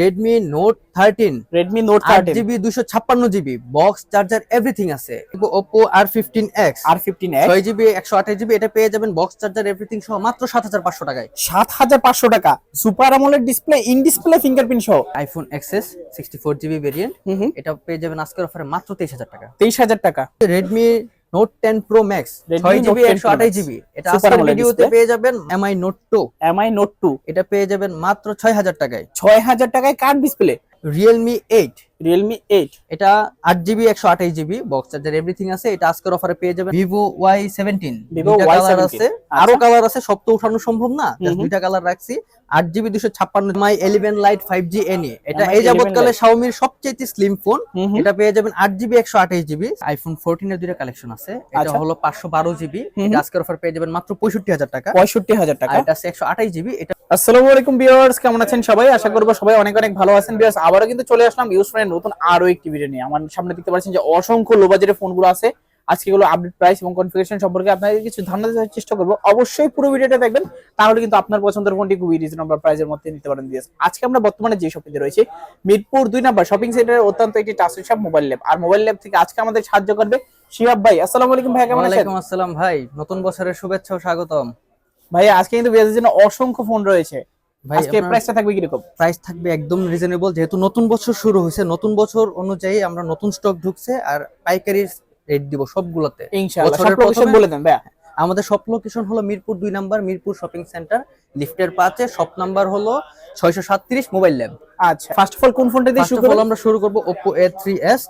Redmi Note thirteen Redmi Note thirteen GB দুশো ছাপ্পান্ন GB box charger everything আছে। Oppo R fifteen X R fifteen ছয় GB একশো আঠাশ জিবি এটা পেয়ে যাবেন বক্স চার্জার এভরিথিং সহ মাত্র সাত হাজার পাঁচশো টাকায়। সাত হাজার পাঁচশো টাকা। সুপার আমলের ডিসপ্লে ইন ডিসপ্লে ফিঙ্গারপ্রিন্ট সহ iPhone XS sixty four GB variant এটা পেয়ে যাবেন আজকের অফারে মাত্র তেইশ হাজার টাকা। তেইশ হাজার টাকা। Redmi Note ten Pro Max ছয় জিবি 10 একশো Pro জিবি এটা আজকের ভিডিওতে পেয়ে যাবেন MI Note two MI Note two এটা পেয়ে যাবেন মাত্র ছয় হাজার টাকায়। ছয় হাজার টাকায় কার display Realme eight Realme eight এটা আট জিবি একশো আঠাশ জিবি বক্স চার্জার এভরিথিং আছে। এটা আজকের অফারে পেয়ে যাবেন Vivo Y seventeen Vivo colour Y17 আছে। আচ্ছা। আরও কালার আছে সব তো উঠানো সম্ভব না। দুইটা কালার রাখছি। আট জিবি দুশো ছাপ্পান্ন। Mi eleven lite five G NE এটা এই 11 যাবৎকালে Lite। শাওমির সবচেয়ে স্লিম ফোন। এটা পেয়ে যাবেন আট জিবি একশো আঠাশ জিবি আইফোন ফোরটিন এর দুইটা কালেকশন আছে। এটা আচ্ছা। হলো পাঁচশো বারো জিবি আজকের অফার পেয়ে যাবেন মাত্র পঁয়ষট্টি হাজার টাকা। পঁয়ষট্টি হাজার টাকা। এটা আছে একশো আঠাশ জিবি এটা আসসালামু আলাইকুম ভিউয়ার্স, কেমন আছেন সবাই? আশা করব সবাই অনেক অনেক ভালো আছেন। ভিউয়ার্স কিন্তু চলে আসলাম ইউজ নতুন আরও একটি ভিডিও নিয়ে। আমার সামনে দেখতে পাচ্ছেন যে অসংখ্য লো বাজেটের ফোনগুলো আছে। আজকে আপডেট প্রাইস এবং কনফিগারেশন সম্পর্কে আপনাদের কিছু ধারণা দেওয়ার চেষ্টা অবশ্যই পুরো ভিডিওটা দেখবেন, তাহলে কিন্তু আপনার পছন্দের ফোনটি খুবই রিজনেবল প্রাইসের মধ্যে নিতে পারেন দিয়ে আজকে আমরা বর্তমানে যে শপিংতে রয়েছে, মিরপুর দুই নাম্বার শপিং সেন্টারের অত্যন্ত একটি মোবাইল ল্যাব আর মোবাইল ল্যাব থেকে আজকে আমাদের সাহায্য করবে শিহাব ভাই। আসসালামু আলাইকুম ভাই, কেমন আছেন? আসসালাম ভাই। নতুন বছরের শুভেচ্ছা ও স্বাগতম। ভাই আজকে কিন্তু বিয়াজের জন্য অসংখ্য ফোন রয়েছে। ভাই আজকে প্রাইসটা থাকবে কীরকম? প্রাইস থাকবে একদম রিজনেবল যেহেতু নতুন বছর শুরু হয়েছে নতুন বছর অনুযায়ী আমরা নতুন স্টক ঢুকছে আর পাইকারি রেট দিব সবগুলোতে। ইনশাআল্লাহ সব লোকেশন বলে দেন ভাইয়া। আমাদের সব লোকেশন হলো মিরপুর দুই নাম্বার মিরপুর শপিং সেন্টার লিফটের পাঁচে সব নাম্বার হলো ছয়শো সাতত্রিশ মোবাইল ল্যাব আচ্ছা। ফার্স্ট অফ অল কোন ফোনটা দিয়ে শুরু করব আমরা শুরু করব Oppo A3s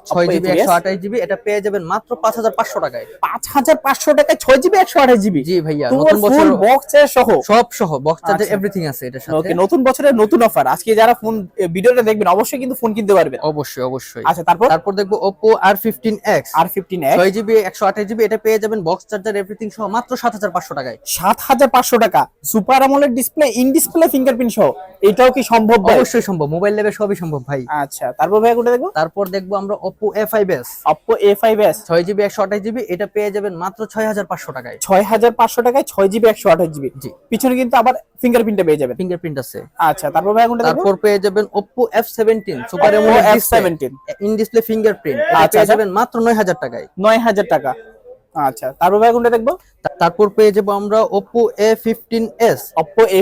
একশো আঠাশ জিবি এটা পেয়ে যাবেন মাত্র পাঁচ হাজার পাঁচশো টাকায়। পাঁচ হাজার পাঁচশো টাকায় ছয় জিবি একশো আঠাশ জিবি জি ভাইয়া নতুন বছর ফোন বক্স সহ। সব সহ বক্স চার্জার আচ্ছা। এভরিথিং আছে এটার সাথে। ওকে নতুন বছরের নতুন অফার আজকে যারা ফোন ভিডিওটা দেখবেন অবশ্যই কিন্তু ফোন কিনতে পারবেন। অবশ্যই অবশ্যই। আচ্ছা তারপর? তারপর দেখব ছয় জিবি একশো আঠাশ জিবি এটা পেয়ে যাবেন বক্স চার্জার এভরিথিং সহ মাত্র সাত হাজার পাঁচশো টাকায়। সাত হাজার পাঁচশো টাকা। সুপার আমলের ডিসপ্লে ইন ডিসপ্লে ফিঙ্গারপ্রিন্ট সহ। এটাও কি সম্ভব অবশ্যই সম্ভব। মোবাইল লেভে সবই সম্ভব ভাই। আচ্ছা তারপর ভাই কোনটা দেখব? তারপর দেখব আমরা এস ছয় জিবি একশো আঠাশ জিবি এটা পেয়ে যাবেন মাত্র ছয় হাজার পাঁচশো টাকায়। ছয় হাজার পাঁচশো টাকায় ছয় জিবি একশো আঠাশ জিবি জি। পিছনে কিন্তু আবার ফিঙ্গারপ্রিন্টটা পেয়ে যাবেন। ফিঙ্গারপ্রিন্ট আছে। আচ্ছা তারপর ভাই কোনটা দেখব? তারপর পেয়ে যাবেন F seventeen super Oppo AMOLED F17 in display fingerprint আচ্ছা, পেয়ে আচ্ছা। যাবেন মাত্র নয় হাজার টাকায়। নয় হাজার টাকা। আচ্ছা তারপর ভাই কোনটা দেখব? তারপর পেয়ে যাব আমরা ফিফটিন এস অপো এ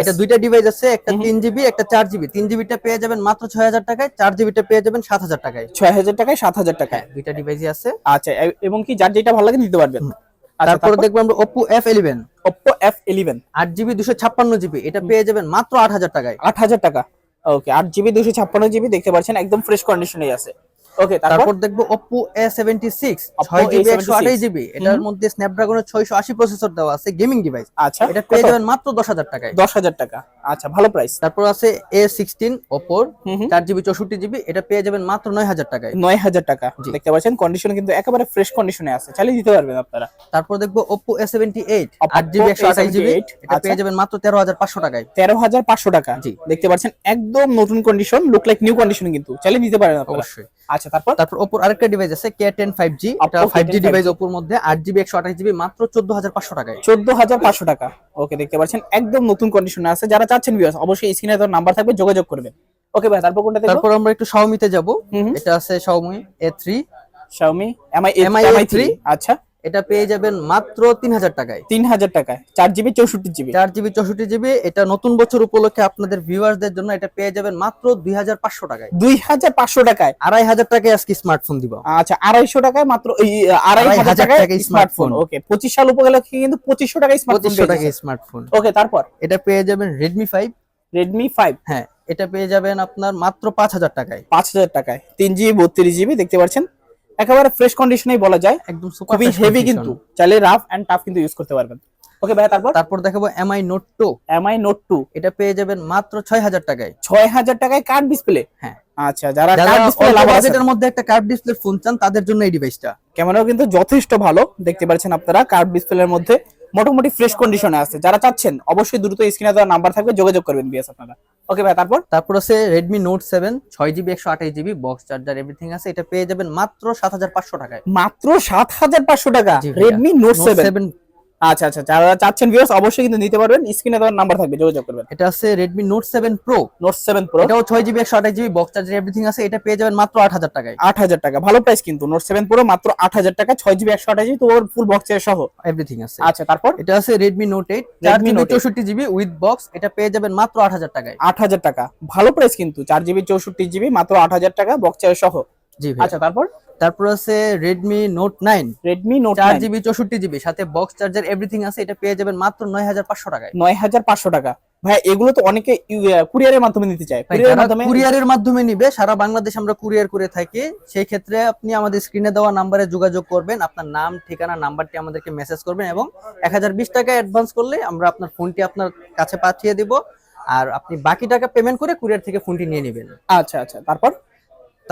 এটা দুইটা ডিভাইস আছে একটা তিন জিবি একটা চার জিবি তিন জিবিটা পেয়ে যাবেন মাত্র ছয় হাজার টাকায় চার জিবিটা পেয়ে যাবেন সাত হাজার টাকায়। ছয় হাজার টাকায় সাত হাজার টাকায়। হ্যাঁ দুইটা ডিভাইসই আছে। আচ্ছা এবং কি যার যেটা ভালো লাগে নিতে পারবেন। আচ্ছা, তারপর দেখব আমরা Oppo F11 আট জিবি দুশো ছাপ্পান্ন জিবি এটা পেয়ে যাবেন মাত্র আট হাজার টাকায়। আট হাজার টাকা। ওকে আট জিবি দুশো ছাপ্পান্ন জিবি দেখতে পাচ্ছেন একদম ফ্রেশ কন্ডিশনে আছে। ওকে তারপর? দেখব Oppo ছয় একশো A76 আঠাশ জিবি এটার মধ্যে Snapdragon ছয়শো আশি প্রসেসর দেওয়া আছে গেমিং ডিভাইস আচ্ছা এটা পেয়ে যাবেন মাত্র দশ হাজার টাকায়। দশ হাজার টাকা। আচ্ছা ভালো প্রাইস তারপর আছে এ সিক্সটিন ওপোর। চার জিবি চৌষট্টি জিবি এটা পেয়ে যাবেন মাত্র নয় হাজার টাকায়। নয় হাজার টাকা। দেখতে পাচ্ছেন কন্ডিশন কিন্তু একেবারে ফ্রেশ কন্ডিশনে আছে চালিয়ে দিতে পারবেন আপনারা। তারপর দেখব Oppo A seventy eight Oppo আট জিবি একশো আঠাশ জিবি এটা পেয়ে আচ্ছা। যাবেন মাত্র তেরো হাজার পাঁচশো টাকায়। তেরো হাজার পাঁচশো টাকা জি। দেখতে পাচ্ছেন একদম নতুন condition look like new condition কিন্তু চালিয়ে দিতে পারেন আপনারা। অবশ্যই। আচ্ছা তারপর? তারপর ওপোর আরেকটা ডিভাইস আছে কে টেন ফাইভ জি এটা ফাইভ জি K10 ডিভাইস ওপোর মধ্যে আট জিবি একশো আঠাশ জিবি মাত্র চোদ্দ হাজার পাঁচশো টাকায়। চোদ্দ হাজার পাঁচশো টাকা। ওকে দেখতে পাচ্ছেন একদম নতুন কন্ডিশনে আছে। যারা চাচ্ছেন ভিউয়ার্স অবশ্যই স্ক্রিনে তো নাম্বার থাকবে যোগাযোগ করবেন ওকে ভাই তারপর কোনটা দেখব? তারপর আমরা একটু শাওমিতে যাব। এটা আছে Xiaomi A three Xiaomi MI MI MI three আচ্ছা। এটা পেয়ে যাবেন মাত্র তিন হাজার টাকায়। তিন হাজার টাকায়। চার জিবি চৌষট্টি জিবি। চার জিবি চৌষট্টি জিবি এটা নতুন বছর উপলক্ষে আপনাদের ভিউয়ারদের জন্য এটা পেয়ে যাবেন মাত্র দুই হাজার পাঁচশো টাকায়। দুই হাজার পাঁচশো টাকায়? আড়াই হাজার টাকায় আজকে স্মার্টফোন দিব। আচ্ছা আড়াইশো টাকায় মাত্র আড়াই হাজার টাকায় স্মার্টফোন। ওকে পঁচিশ সাল উপলক্ষে কিন্তু পঁচিশশো টাকায় স্মার্টফোন পঁচিশশো টাকায় স্মার্টফোন। ওকে তারপর? এটা পেয়ে যাবেন রেডমি ফাইভ রেডমি ফাইভ হ্যাঁ এটা পেয়ে যাবেন আপনার মাত্র পাঁচ হাজার টাকায়। পাঁচ হাজার টাকায়। তিন জিবি বত্রিশ জিবি দেখতে পাচ্ছেন? একেবারে ফ্রেশ কন্ডিশনেই বলা যায়। একদম খুবই হেভি কিন্তু চাইলে রাফ এন্ড টাফ কিন্তু ইউজ করতে পারবেন। ওকে ভাই তারপর? তারপর দেখাবো MI Note two MI Note two এটা পেয়ে যাবেন মাত্র ছয় হাজার টাকায়। ছয় হাজার টাকায় কার্ড ডিসপ্লে হ্যাঁ। আচ্ছা যারা কার্ড ডিসপ্লে বাজেটের মধ্যে একটা কার্ভ ডিসপ্লে ফোন চান তাদের জন্য এই ডিভাইসটা ক্যামেরাও কিন্তু যথেষ্ট ভালো দেখতে পাচ্ছেন আপনারা কার্ড ডিসপ্লের মধ্যে। মোটামুটি ফ্রেশ কন্ডিশনে আছে। যারা চাচ্ছেন অবশ্যই দ্রুত স্ক্রিনে দেওয়া নাম্বার থাকবে যোগাযোগ করবেন বিএস আপনারা। ওকে ভাই তারপর? তারপর আছে রেডমি নোট সেভেন ছয় জিবি একশো আঠাশ জিবি বক্স চার্জার এভরিথিং আছে। এটা পেয়ে যাবেন মাত্র সাত হাজার পাঁচশো টাকায়। মাত্র সাত হাজার পাঁচশো টাকা। রেডমি নোট সেভেন আচ্ছা আচ্ছা যারা চাচ্ছেন ভিউয়ার্স অবশ্যই কিন্তু নিতে পারবেন। স্ক্রিনে দেওয়ার নাম্বার থাকবে যোগাযোগ করবেন। এটা আছে Redmi Note seven Pro Note seven Pro এটাও ছয় জিবি একশো আঠাশ জিবি বক্স চার্জার এভরিথিং আছে। এটা পেয়ে যাবেন মাত্র আট হাজার টাকায়। আট হাজার টাকা। ভালো প্রাইস কিন্তু। নোট সেভেন প্রো মাত্র আট হাজার টাকা ছয় জিবি একশো আঠাশ জিবি তো ফুল বক্সের সহ। এভরিথিং আছে। আচ্ছা তারপর? এটা আছে Redmi Note 8 চৌষট্টি জিবি উইথ বক্স এটা পেয়ে যাবেন মাত্র আট হাজার টাকায়। আট হাজার টাকা। ভালো প্রাইস কিন্তু। চার জিবি চৌষট্টি জিবি মাত্র আট হাজার টাকা বক্সের সহ। জি আচ্ছা তারপর? তারপর আছে নোট নাইন রেডমি নোট চার জিবি চৌষট্টি জিবি সাথে বক্স চার্জার এভরিথিং আছে এটা পেয়ে যাবেন মাত্র নয় হাজার পাঁচশো টাকায়। নয় হাজার পাঁচশো টাকা। ভাই এগুলো তো অনেকে কুরিয়ারের মাধ্যমে নিতে চায়। কুরিয়ারের মাধ্যমে কুরিয়ারের মাধ্যমে নিবে সারা বাংলাদেশ আমরা কুরিয়ার করে থাকি সেই ক্ষেত্রে আপনি আমাদের স্ক্রিনে দেওয়া নাম্বারে যোগাযোগ করবেন আপনার নাম ঠিকানা নাম্বারটি আমাদেরকে মেসেজ করবেন এবং এক হাজার বিশ টাকা অ্যাডভান্স করলে আমরা আপনার ফোনটি আপনার কাছে পাঠিয়ে দিব আর আপনি বাকি টাকা পেমেন্ট করে কুরিয়ার থেকে ফোনটি নিয়ে নেবেন। আচ্ছা আচ্ছা তারপর?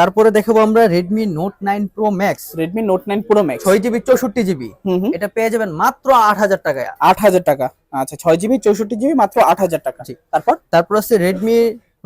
তারপরে দেখাবো আমরা Redmi Note nine Pro Max Redmi Note nine Pro Max ছয় জিবি চৌষট্টি জিবি হুম হুম। এটা পেয়ে যাবেন মাত্র আট হাজার টাকায়। আট হাজার টাকা। আচ্ছা ছয় জিবি চৌষট্টি জিবি মাত্র আট হাজার টাকা। তারপর তারপর আছে Redmi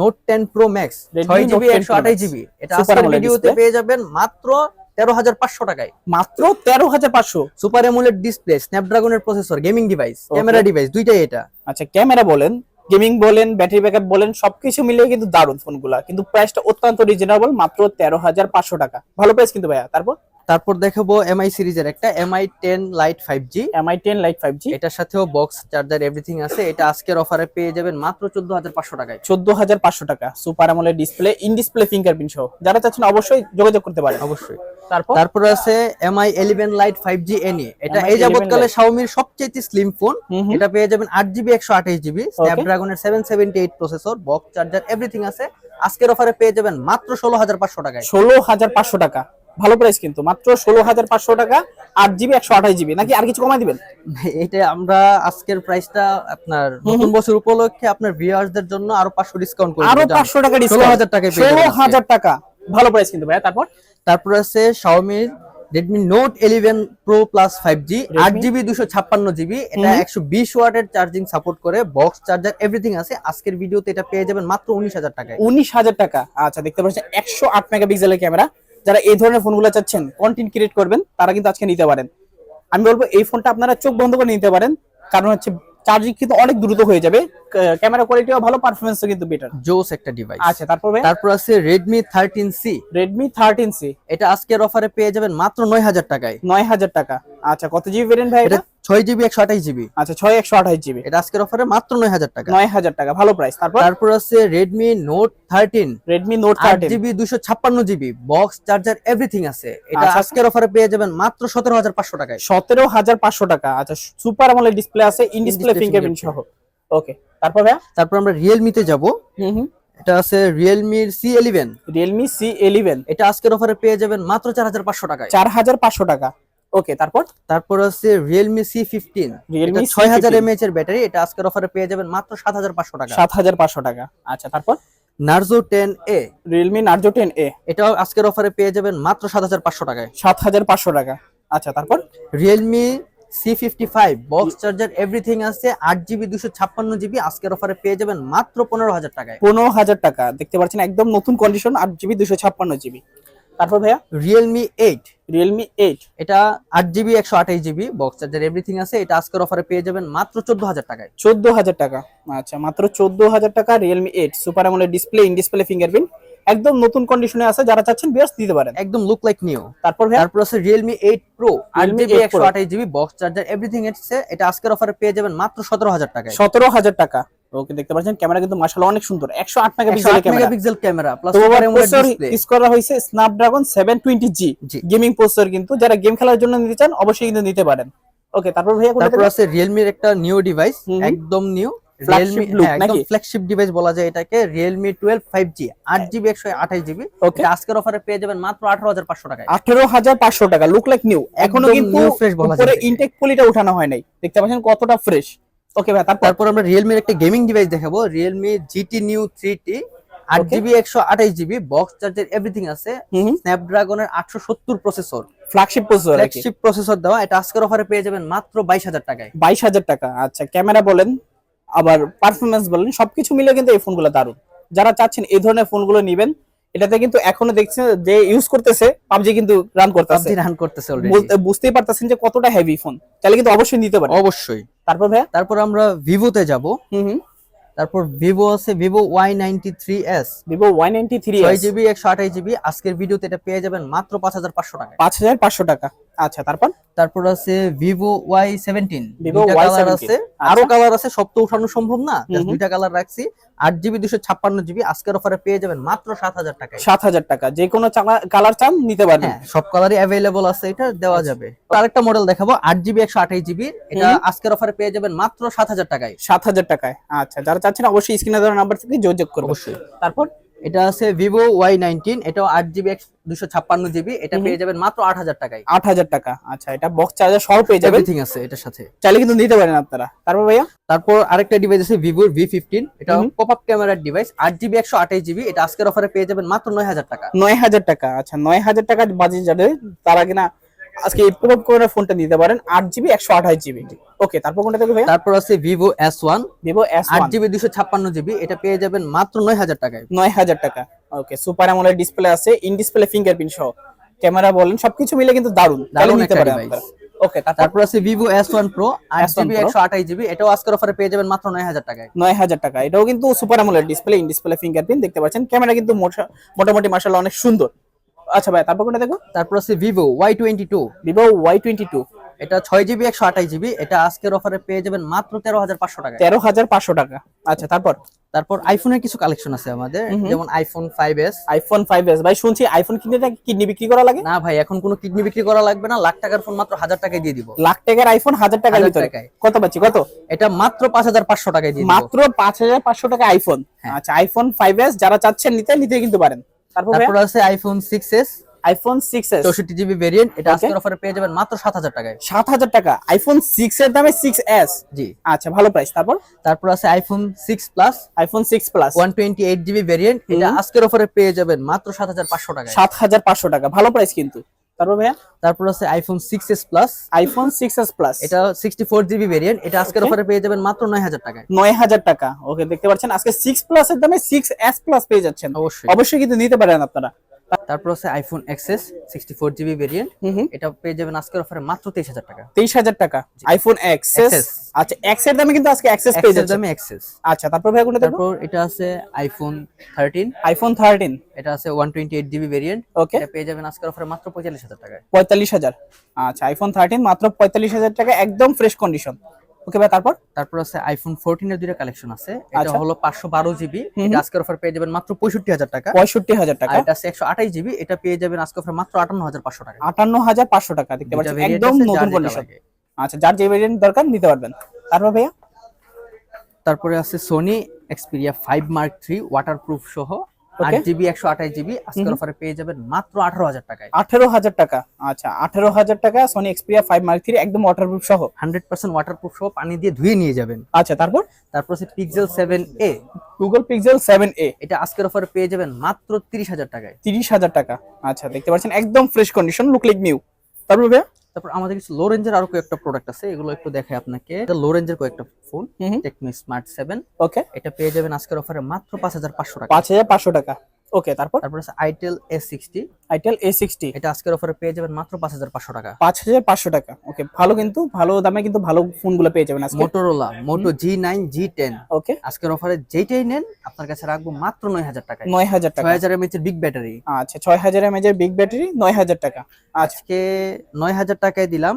Note ten Pro Max Redmi ছয় Note জিবি 10 একশো Pro আঠাশ Max। জিবি এটা আজকের ভিডিওতে পেয়ে যাবেন মাত্র তেরো হাজার পাঁচশো টাকায়। মাত্র তেরো হাজার পাঁচশো। Super AMOLED display স্ন্যাপড্রাগনের processor gaming device camera device দুইটাই এটা। আচ্ছা ক্যামেরা বলেন গেমিং বলেন, ব্যাটারি ব্যাকআপ বলেন, সবকিছু মিলিয়ে কিন্তু দারুণ ফোনগুলা কিন্তু প্রাইসটা অত্যন্ত রিজনেবল মাত্র তেরো হাজার পাঁচশো টাকা। ভালো প্রাইস কিন্তু ভাইয়া, তারপর? তারপর দেখাবো এমআই সিরিজের একটা MI ten lite five G MI ten lite five G এটার সাথেও বক্স চার্জার এভরিথিং আছে। এটা আজকের অফারে পেয়ে যাবেন মাত্র চোদ্দ হাজার পাঁচশো টাকায়। চোদ্দ হাজার পাঁচশো টাকা। সুপার আমলের ডিসপ্লে ইন ডিসপ্লে ফিঙ্গারপ্রিন্ট সহ। যারা চাচ্ছেন অবশ্যই যোগাযোগ করতে পারেন। অবশ্যই। তারপর? তারপর আছে MI eleven lite five G NE এটা এই যাবৎকালে 11 শাওমির সবচেয়ে স্লিম ফোন। এটা পেয়ে যাবেন আট জিবি একশো আঠাশ GB স্ন্যাপড্রাগনের seven seventy eight processor box charger everything আছে। আজকের অফারে পেয়ে যাবেন মাত্র ষোলো হাজার পাঁচশো টাকায়। ষোলো হাজার পাঁচশো টাকা। ভালো প্রাইস কিন্তু। মাত্র ষোলো হাজার পাঁচশো টাকা আট জিবি একশো আঠাশ জিবি নাকি আর কিছু কমাই দিবেন? এটা আমরা আজকের প্রাইসটা আপনার নতুন বছর উপলক্ষে আপনার ভিউয়ারদের জন্য আরও পাঁচশো ডিসকাউন্ট করে আরও পাঁচশো টাকা 16,000 টাকায় পেয়ে ষোলো হাজার টাকা। ভালো প্রাইস কিন্তু ভাইয়া। তারপর? তারপর আছে Xiaomi Redmi Note 11 Pro Plus 5G আট Redmi? জিবি দুশো ছাপ্পান্ন জিবি এটা। একশো বিশ ওয়াটের চার্জিং সাপোর্ট করে বক্স চার্জার এভরিথিং আছে। আজকের ভিডিওতে এটা পেয়ে যাবেন মাত্র উনিশ হাজার টাকায়। উনিশ হাজার টাকা। আচ্ছা দেখতে পাচ্ছেন একশো আট মেগাপিক্সেলের ক্যামেরা যারা এই ধরনের ফোনগুলো চাচ্ছেন কন্টেন্ট ক্রিয়েট করবেন, তারা কিন্তু আজকে নিতে পারেন। আমি বলব, এই ফোনটা আপনারা চোখ বন্ধ করে নিতে পারেন, কারণ হচ্ছে চার্জিং কিন্তু অনেক দ্রুত হয়ে যাবে। ক্যামেরা কোয়ালিটিও ভালো পারফরমেন্সও কিন্তু বেটার জোস একটা ডিভাইস আচ্ছা তারপর তারপর আছে Redmi 13C Redmi thirteen C এটা আজকের অফারে পেয়ে যাবেন মাত্র নয় হাজার টাকায়। নয় হাজার টাকা। আচ্ছা কত জিবি ভেরিয়েন্ট ভাই এটা এটা? ছয় জিবি একশো আঠাশ জিবি আচ্ছা ছয় একশো আঠাশ জিবি এটা আজকের অফারে মাত্র নয় হাজার টাকা। নয় হাজার টাকা ভালো প্রাইস তারপর? তারপর আছে নোট থার্টিন রেডমি নোট আট থার্টিন জিবি দুশো ছাপ্পান্ন জিবি বক্স চার্জার এভরিথিং আছে। এটা আচ্ছা। আজকের অফারে পেয়ে যাবেন মাত্র সতেরো হাজার পাঁচশো টাকায়। সতেরো হাজার পাঁচশো টাকা। আচ্ছা সুপার আমলের ডিসপ্লে আছে ইন ডিসপ্লে ফিঙ্গারপ্রিন্ট সহ। ওকে তারপর ভাইয়া? তারপর আমরা রিয়েলমিতে যাব। হুম হুম। এটা আছে রিয়েলমির C eleven Realme C eleven এটা আজকের অফারে পেয়ে যাবেন মাত্র চার হাজার পাঁচশো টাকায়। চার হাজার পাঁচশো টাকা। ওকে তারপর? তারপর আছে রিয়েলমি সি ফিফটিন Realme ছয় হাজার C15 এমএএচ এর ব্যাটারি এটা আজকের অফারে পেয়ে যাবেন মাত্র সাত হাজার পাঁচশো টাকা। সাত হাজার পাঁচশো টাকা। আচ্ছা তারপর? Narzo ten A Realme Narzo ten A এটাও আজকের অফারে পেয়ে যাবেন মাত্র সাত হাজার পাঁচশো টাকায়। সাত হাজার পাঁচশো টাকা। আচ্ছা তারপর? Realme C fifty five box charger everything আছে আট জিবি দুশো ছাপ্পান্ন জিবি আজকের অফারে পেয়ে যাবেন মাত্র পনেরো হাজার টাকায়। পনেরো হাজার টাকা দেখতে পাচ্ছেন একদম নতুন কন্ডিশন আট জিবি দুশো ছাপ্পান্ন জিবি তারপর ভাইয়া? রিয়েলমি এইট রিয়েলমি এইট এটা আট জিবি একশো আঠাশ জিবি বক্স চার্জার এভরিথিং আছে এটা আজকের অফারে পেয়ে যাবেন মাত্র চোদ্দ হাজার টাকায়। চোদ্দ হাজার টাকা আচ্ছা মাত্র চোদ্দ হাজার টাকা রিয়েলমি এইট সুপার আমলের ডিসপ্লে ইন ডিসপ্লে ফিঙ্গারপ্রিন্ট একদম নতুন কন্ডিশনে আছে যারা চাচ্ছেন বিয়ার্স দিতে পারেন। একদম লুক লাইক নিউ তারপর তারপর আছে Realme 8 Pro। আঠাশ জিবি বক্স চার্জার এভরিথিং আছে এটা আজকের অফারে পেয়ে যাবেন মাত্র সতেরো হাজার টাকায়। সতেরো হাজার টাকা। ওকে দেখতে পাচ্ছেন ক্যামেরা কিন্তু মাশাআল্লাহ অনেক সুন্দর। একশো আট মেগাপিক্সেলের ক্যামেরা মেগাপিক্সেল ক্যামেরা প্লাস তো প্রসেসর ইউজ করা হয়েছে Snapdragon seven twenty G G. Gaming processor কিন্তু। যারা গেম খেলার জন্য নিতে চান অবশ্যই কিন্তু নিতে পারেন। ওকে তারপর ভাইয়া তারপর? আছে রিয়েলমির একটা নিউ ডিভাইস। একদম নিউ রিয়েলমি look একদম ফ্ল্যাগশিপ ডিভাইস বলা যায় এটাকে রিয়েলমি টুয়েলভ ফাইভ জি আট জিবি একশো আঠাশ জিবি. আজকের অফারে পেয়ে যাবেন মাত্র আঠারো হাজার পাঁচশো টাকায়। আঠারো হাজার পাঁচশো টাকা লুক লাইক নিউ এখনও কিন্তু fresh বলা যায়। ইনটেক পলিটা উঠানো হয় নাই। দেখতে পাচ্ছেন কতটা ফ্রেশ ওকে ভাই তারপর? তারপর আমরা রিয়েলমির একটা গেমিং ডিভাইস দেখাবো। Realme GT Neo three T আট জিবি একশো আঠাশ জিবি বক্স চার্জার এভরিথিং আছে। স্ন্যাপড্রাগনের আটশো সত্তর processor flagship processor flagship processor দেওয়া। এটা আজকের অফারে পেয়ে যাবেন মাত্র বাইশ হাজার টাকায়। বাইশ হাজার টাকা। আচ্ছা ক্যামেরা বলেন। আবার পারফরমেন্স বলেন সবকিছু মিলে কিন্তু এই ফোনগুলো দারুণ যারা চাচ্ছেন এই ধরনের ফোনগুলো নেবেন এটাতে কিন্তু এখনও দেখছেন যে ইউজ করতেছে পাবজি কিন্তু রান করতেছে। পাবজি রান করতেছে অলরেডি বুঝতেই পারতেছেন যে কতটা হেভি ফোন তাহলে কিন্তু অবশ্যই নিতে পারে অবশ্যই। তারপর ভাইয়া? তারপর আমরা ভিভোতে যাব। হুম হুম। তারপর ভিভো আছে Vivo Y ninety three S Vivo Y ninety three GB একশো আঠাশ জিবি আজকের ভিডিওতে এটা পেয়ে যাবেন মাত্র পাঁচ হাজার পাঁচশো টাকা পাঁচ হাজার পাঁচশো টাকা। আচ্ছা তারপর? তারপর আছে Vivo Y seventeen Vivo colour Y17 আছে। আচ্ছা। আরও কালার আছে সব তো উঠানো সম্ভব না। দুইটা কালার রাখছি। আট জিবি দুশো ছাপ্পান্ন জিবি আজকের অফারে পেয়ে যাবেন মাত্র সাত হাজার টাকায়। সাত হাজার টাকা। যে কোনো কালার চান নিতে পারবেন। হ্যাঁ সব কালারই অ্যাভেলেবল আছে এটা দেওয়া যাবে। আরেকটা মডেল দেখাবো আট জিবি একশো আঠাশ জিবি এটা আজকের অফারে পেয়ে যাবেন মাত্র সাত হাজার টাকায়। সাত হাজার টাকায়। আচ্ছা যারা চাচ্ছেন অবশ্যই স্ক্রিনে দেওয়ার নাম্বার থেকে যোগাযোগ করবেন। অবশ্যই। তারপর? এটা আছে ভিভো ওয়াই নাইনটিন এটাও আট জিবি দুশো ছাপ্পান্ন জিবি এটা পেয়ে যাবেন মাত্র আট হাজার টাকায়। আট হাজার টাকা আচ্ছা এটা বক্স চার্জার সহ পেয়ে যাবেন। এভরিথিং আছে এটার সাথে। চাইলে কিন্তু নিতে পারেন আপনারা। তারপর ভাইয়া? তারপর আরেকটা ডিভাইস আছে ভিভোর ভি ফিফটিন এটা। পপ আপ ক্যামেরার ডিভাইস আট জিবি একশো আঠাশ জিবি এটা আজকের অফারে পেয়ে যাবেন মাত্র নয় হাজার টাকা। নয় হাজার টাকা আচ্ছা নয় হাজার টাকা বাজেট যাদের তারা কিনা আজকে এই প্রভাব করে ফোনটা নিতে পারেন আট জিবি একশো আঠাশ জিবি। ওকে তারপর কোনটা দেখবে তারপর আছে Vivo S one. Vivo S আট জিবি দুশো ছাপ্পান্ন জিবি। এটা পেয়ে যাবেন মাত্র নয় হাজার টাকায়। নয় হাজার টাকা। ওকে সুপার অ্যামোলেড ডিসপ্লে আছে ইন ডিসপ্লে ফিঙ্গারপ্রিন্ট সহ। ক্যামেরা বলেন সবকিছু মিলে কিন্তু দারুণ দারুণ নিতে পারেন আপনারা। ওকে তারপর? আছে প্রো আট S1 জিবি Pro। একশো আঠাশ জিবি। এটাও আজকের অফারে পেয়ে যাবেন মাত্র নয় হাজার টাকায়। নয় হাজার টাকা। এটাও কিন্তু super AMOLED display in display fingerprint দেখতে পাচ্ছেন ক্যামেরা কিন্তু মোটা- মোটামুটি মার্শাল অনেক সুন্দর। আচ্ছা ভাই তারপর কোনটা দেখো? তারপর আছে Vivo Y twenty two Vivo Y twenty two এটা ছয় জিবি একশো আঠাশ জিবি এটা আজকের অফারে পেয়ে যাবেন মাত্র তেরো হাজার পাঁচশো টাকায় তেরো হাজার পাঁচশো টাকা। আচ্ছা তারপর? তারপর আইফোনের কিছু কালেকশন আছে আমাদের। যেমন iPhone five S iPhone five S ভাই শুনছি আইফোন কিনতে টাকা কিডনি বিক্রি করা লাগে? না ভাই এখন কোনো কিডনি বিক্রি করা লাগবে না। লাখ টাকার ফোন মাত্র হাজার টাকায় দিয়ে দিব। লাখ টাকার আইফোন হাজার টাকার ভিতরে। কত পাচ্ছি কত? এটা মাত্র পাঁচ হাজার পাঁচশো টাকায় দিয়ে মাত্র পাঁচ হাজার পাঁচশো টাকা আইফোন হ্যাঁ। আচ্ছা আইফোন ফাইভ এস যারা চাচ্ছেন নিতে নিতে কিন্তু পারেন। তারপর আছে iPhone six S iPhone six S চৌষট্টি জিবি ভেরিয়েন্ট এটা আজকের অফারে পেয়ে যাবেন মাত্র সাত হাজার টাকায়। সাত হাজার টাকা। আইফোন সিক্স এর দামে সিক্স এস জি। আচ্ছা ভালো প্রাইস তারপর? তারপর আছে iPhone six plus iPhone six plus one twenty eight GB variant এটা আজকের অফারে পেয়ে যাবেন মাত্র সাত হাজার পাঁচশো টাকায়। সাত হাজার পাঁচশো টাকা। ভালো প্রাইস কিন্তু। তারপর ভাইয়া? তারপর আছে iPhone six S plus iPhone six S plus এটা সিক্সটি ফোর জিবি ভেরিয়েন্ট এটা আজকের. অফারে পেয়ে যাবেন মাত্র নয় হাজার টাকায়। নয় হাজার টাকা। ওকে দেখতে পাচ্ছেন আজকে সিক্স প্লাস এর দামে সিক্স এস প্লাস পেয়ে যাচ্ছেন। অবশ্যই। অবশ্যই কিন্তু নিতে পারেন আপনারা। তারপর আছে iPhone XS sixty four GB variant এটা পেয়ে যাবেন আজকের অফারে মাত্র তেইশ হাজার টাকা। তেইশ হাজার টাকা। আইফোন এক্সেস XS আচ্ছা এক্সের দামে কিন্তু আজকে এক্সেস পেয়ে যাচ্ছেন। দামে এক্সেস আচ্ছা তারপর ভাই কোনটা দেখো তারপর এটা আছে আইফোন থার্টিন আইফোন থার্টিন এটা আছে one twenty eight GB variant okay এটা পেয়ে যাবেন আজকের অফারে মাত্র পঁয়তাল্লিশ হাজার টাকায়। পঁয়তাল্লিশ হাজার। আচ্ছা আইফোন থার্টিন মাত্র পঁয়তাল্লিশ হাজার টাকা একদম ফ্রেশ কন্ডিশন ওকে ভাই তারপর? তারপর আছে আইফোন ফোরটিন এর দুইটা কালেকশন আছে। এটা আচ্ছা। হলো পাঁচশো বারো জিবি হুম এটা। আজকের অফার পেয়ে যাবেন মাত্র পঁয়ষট্টি হাজার টাকা। পঁয়ষট্টি হাজার টাকা। এটা আছে একশো আঠাশ জিবি এটা পেয়ে যাবেন আজকের অফার মাত্র আটান্ন হাজার পাঁচশো টাকা। আটান্ন হাজার পাঁচশো টাকা দেখতে পাচ্ছেন একদম নতুন কন্ডিশন আচ্ছা যার যে ভেরিয়েন্ট দরকার নিতে পারবেন। তারপর ভাইয়া? তারপরে আছে Sony Xperia five Mark three waterproof সহ। আট জিবি একশো আঠাশ জিবি আজকের অফারে পেয়ে যাবেন মাত্র আঠারো হাজার টাকায়। আঠেরো হাজার টাকা আচ্ছা আঠেরো হাজার টাকা Sony Xperia five Mark three একদম ওয়াটারপ্রুফ সহ। হান্ড্রেড পার্সেন্ট ওয়াটারপ্রুফ সহ পানি দিয়ে ধুয়ে নিয়ে যাবেন। আচ্ছা তারপর? তারপর Pixel seven A Google Pixel seven A এটা আজকের অফারে পেয়ে যাবেন মাত্র তিরিশ হাজার টাকায়। তিরিশ হাজার টাকা আচ্ছা দেখতে পাচ্ছেন একদম fresh condition look like new তারপর ভাইয়া? তারপর আমাদের কিছু লো রেঞ্জের আরও কয়েকটা প্রোডাক্ট আছে এগুলো একটু দেখাই আপনাকে। এটা লো রেঞ্জের কয়েকটা ফোন টেকমি টেকনো স্মার্ট সেভেন ওকে এটা পেয়ে যাবেন আজকের অফারে মাত্র পাঁচ হাজার পাঁচশো টাকা। পাঁচ হাজার পাঁচশো টাকা। ওকে তারপর? তারপর আছে itel S sixty itel A sixty এটা আজকের অফারে পেয়ে যাবেন মাত্র পাঁচ হাজার পাঁচশো টাকা। পাঁচ হাজার পাঁচশো টাকা। ওকে ভালো কিন্তু ভালো দামে কিন্তু ভালো ফোনগুলো পেয়ে যাবেন আজকে। Motorola Moto G nine G ten okay আজকের অফারে যেইটাই নেন আপনার কাছে রাখব মাত্র নয় হাজার টাকায়। নয় হাজার টাকা। ছয় হাজার এমএচ এর বিগ ব্যাটারি আচ্ছা ছয় হাজার এমএজ এর বিগ ব্যাটারি নয় হাজার টাকা। আচ্ছা। আজকে নয় হাজার টাকায় দিলাম।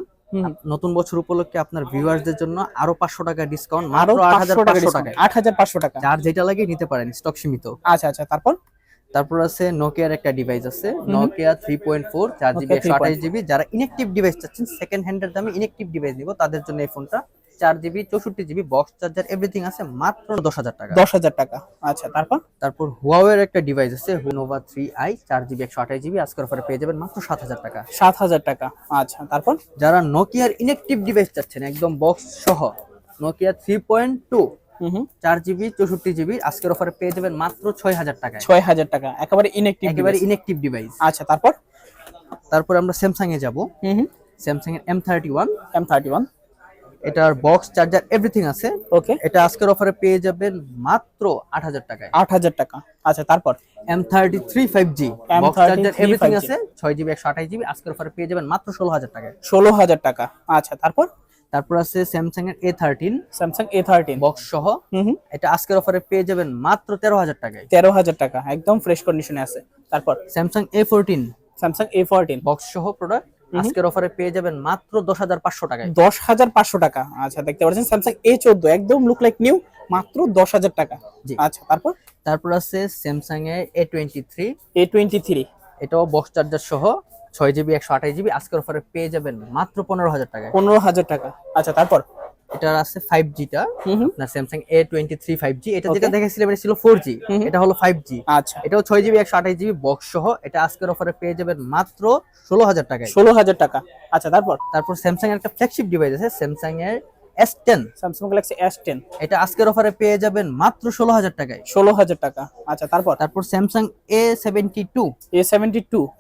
নতুন বছর উপলক্ষে আপনার ভিউয়ারদের জন্য আরও পাঁচশো টাকা ডিসকাউন্ট মাত্র আট হাজার পাঁচশো টাকা আট হাজার পাঁচশো টাকা। যার যেটা লাগে নিতে পারেন স্টক সীমিত। আচ্ছা আচ্ছা তারপর? তারপর আছে নোকিয়ার একটা ডিভাইস আছে নোকিয়া থ্রি পয়েন্ট ফোর চার জিবি একশো আঠাশ জিবি যারা ইনেকটিভ ডিভাইস চাচ্ছেন সেকেন্ড হ্যান্ডের দামে ইনেকটিভ ডিভাইস নিব তাদের জন্য এই ফোনটা চার জিবি চৌষট্টি জিবি বক্স চার্জার এভরিথিং আছে মাত্র দশ হাজার টাকা। দশ হাজার টাকা। আচ্ছা তারপর? তারপর হুয়াওয়ের একটা ডিভাইস আছে হুনোভা থ্রি আই চার জিবি একশো আঠাশ জিবি আজকের অফারে পেয়ে যাবেন মাত্র সাত হাজার টাকা। সাত হাজার টাকা। আচ্ছা তারপর? যারা নোকিয়ার ইনেকটিভ ডিভাইস চাচ্ছেন একদম বক্স সহ নোকিয়া থ্রি পয়েন্ট টু চার জিবি চৌষট্টি জিবি আজকের অফারে পেয়ে যাবেন মাত্র ছয় হাজার টাকা ছয় হাজার টাকা একেবারে ইনএক্টিভ একেবারে ইনেকটিভ ডিভাইস আচ্ছা তারপর? তারপর আমরা স্যামসাং এ যাব। স্যামসাং এর M thirty one M thirty one এটার বক্স চার্জার এভরিথিং আছে। ওকে এটা আজকের অফারে পেয়ে যাবেন মাত্র আট হাজার টাকায়। আট হাজার টাকা। আচ্ছা তারপর? M thirty three five G box charger everything আছে। ছয় জিবি একশো আঠাশ জিবি আজকের অফারে পেয়ে যাবেন মাত্র ষোলো হাজার টাকায়। ষোলো হাজার টাকা। আচ্ছা তারপর? তারপর আছে স্যামসাং এর A thirteen Samsung A thirteen box সহ। এটা আজকের অফারে পেয়ে যাবেন মাত্র তেরো হাজার টাকায়। তেরো হাজার টাকা একদম ফ্রেশ কন্ডিশনে আছে। তারপর? Samsung A fourteen Samsung A fourteen box সহ প্রোডাক্ট আজকের অফারে পেয়ে যাবেন মাত্র দশ হাজার পাঁচশো টাকায়। দশ হাজার পাঁচশো টাকা। আচ্ছা দেখতে পাচ্ছেন স্যামসাং এ চোদ্দ একদম লুক লাইক নিউ মাত্র দশ হাজার টাকা। আচ্ছা তারপর? তারপর আছে স্যামসাং এর A twenty three A twenty three এটাও বক্স চার্জার সহ। ছয় জিবি একশো আঠাশ জিবি আজকের অফারে পেয়ে যাবেন মাত্র পনেরো হাজার টাকা পনেরো হাজার টাকা। আচ্ছা তারপর? এটার আছে ফাইভ জিটা না Samsung A twenty three five G এটা যেটা. দেখেছিলাম এটা ছিল ফোর জি। এটা হলো ফাইভ জি আচ্ছা। এটাও ছয় জিবি একশো আঠাশ জিবি বক্স সহ। এটা আজকের অফারে পেয়ে যাবেন মাত্র ষোলো হাজার টাকায়। ষোলো হাজার টাকা। আচ্ছা তারপর? তারপর স্যামসাং এর একটা ফ্ল্যাগশিপ ডিভাইস আছে। স্যামসাং এর S ten Samsung Galaxy S ten এটা আজকের অফারে পেয়ে যাবেন মাত্র ষোলো হাজার টাকায়। ষোলো হাজার টাকা। আচ্ছা তারপর? তারপর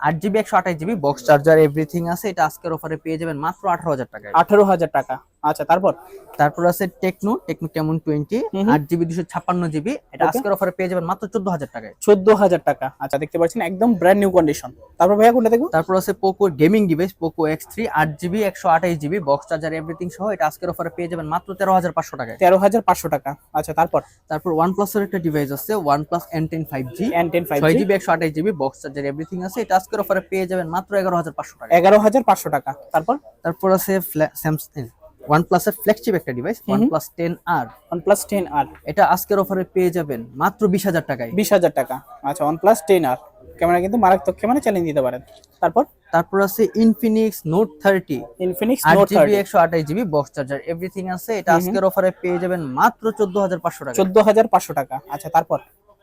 আট জিবি একশো আঠাশ জিবি বক্স চার্জার এভরিথিং আছে। এটা আজকের অফারে পেয়ে যাবেন মাত্র আঠারো হাজার টাকায়। আঠারো হাজার টাকা। আচ্ছা তারপর? তারপর আছে টেকনো টেকনো কেমন টোয়েন্টি। আট জিবি দুশো ছাপ্পান্ন জিবি এটা. আজকের অফারে পেয়ে যাবেন মাত্র চোদ্দ হাজার টাকায়। চোদ্দ হাজার টাকা। আচ্ছা দেখতে পাচ্ছেন একদম ব্র্যান্ড নিউ কন্ডিশন তারপর ভাইয়া কোনটা দেখব? তারপর আছে Poco gaming device Poco X three আট জিবি একশো আঠাশ জিবি বক্স চার্জার এভরিথিং সহ এটা আজকের অফারে পেয়ে যাবেন মাত্র তেরো হাজার পাঁচশো টাকায়। তেরো হাজার পাঁচশো টাকা। আচ্ছা তারপর? তারপর ওয়ান প্লাসের একটা ডিভাইস আছে OnePlus N ten five G N ten five GB একশো আঠাশ জিবি বক্স চার্জার এভরিথিং আছে। এটা আজকের অফারে পেয়ে যাবেন মাত্র এগারো হাজার পাঁচশো টাকা এগারো হাজার পাঁচশো টাকা। তারপর? তারপর আছে স্যামসাং ওয়ান প্লাসের ফ্ল্যাগশিপ একটা device OnePlus ten R OnePlus ten R এটা আজকের অফারে পেয়ে যাবেন মাত্র বিশ হাজার টাকায়। বিশ হাজার টাকা। আচ্ছা OnePlus ten R camera কিন্তু মারাত্মক ক্যামেরা চ্যালেঞ্জ দিতে পারেন। তারপর? তারপর আছে ইনফিনিক্স নোট থার্টি ইনফিনিক্স আট নোট জিবি একশো আঠাশ জিবি বক্স চার্জার এভরিথিং আছে। এটা আজকের অফারে পেয়ে যাবেন মাত্র চোদ্দ হাজার পাঁচশো টাকা। চোদ্দ হাজার পাঁচশো টাকা। আচ্ছা তারপর?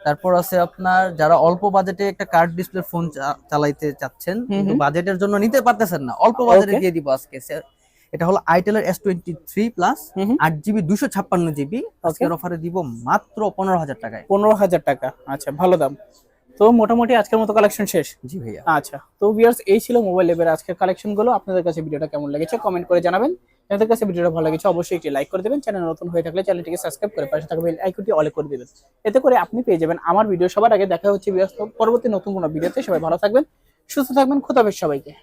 তারপর আছে আপনার যারা অল্প বাজেটে একটা কার্ড ডিসপ্লে ফোন চালাইতে চাচ্ছেন কিন্তু বাজেটের জন্য নিতে পারতেছেন না অল্প বাজেটে দিয়ে দিব আজকে। এটা হলো আইটেলের এস টোয়েন্টি থ্রি প্লাস। আট জিবি দুশো ছাপ্পান্ন জিবি। আজকের অফারে দিব মাত্র পনেরো হাজার টাকায়। পনেরো হাজার টাকা। আচ্ছা ভালো দাম। তো মোটামুটি আজকের মতো কালেকশন শেষ? জি ভাইয়া। আচ্ছা তো ভিউয়ার্স এই ছিল মোবাইল লেভের আজকের কালেকশনগুলো আপনাদের কাছে ভিডিওটা কেমন লেগেছে কমেন্ট করে জানাবেন। আপনাদের কাছে ভিডিওটা ভালো লেগেছে অবশ্যই একটি লাইক করে দেবেন। চ্যানেল নতুন হয়ে থাকলে চ্যানেলটিকে সাবস্ক্রাইব করে পাশে থাকা বেল আইকনটি অলে করে দিবেন। এতে করে আপনি পেয়ে যাবেন আমার ভিডিও সবার আগে। দেখা হচ্ছে ভিউয়ার্স পরবর্তী নতুন কোনো ভিডিওতে সবাই ভালো থাকবেন সুস্থ থাকবেন খোদাবেশ সবাইকে।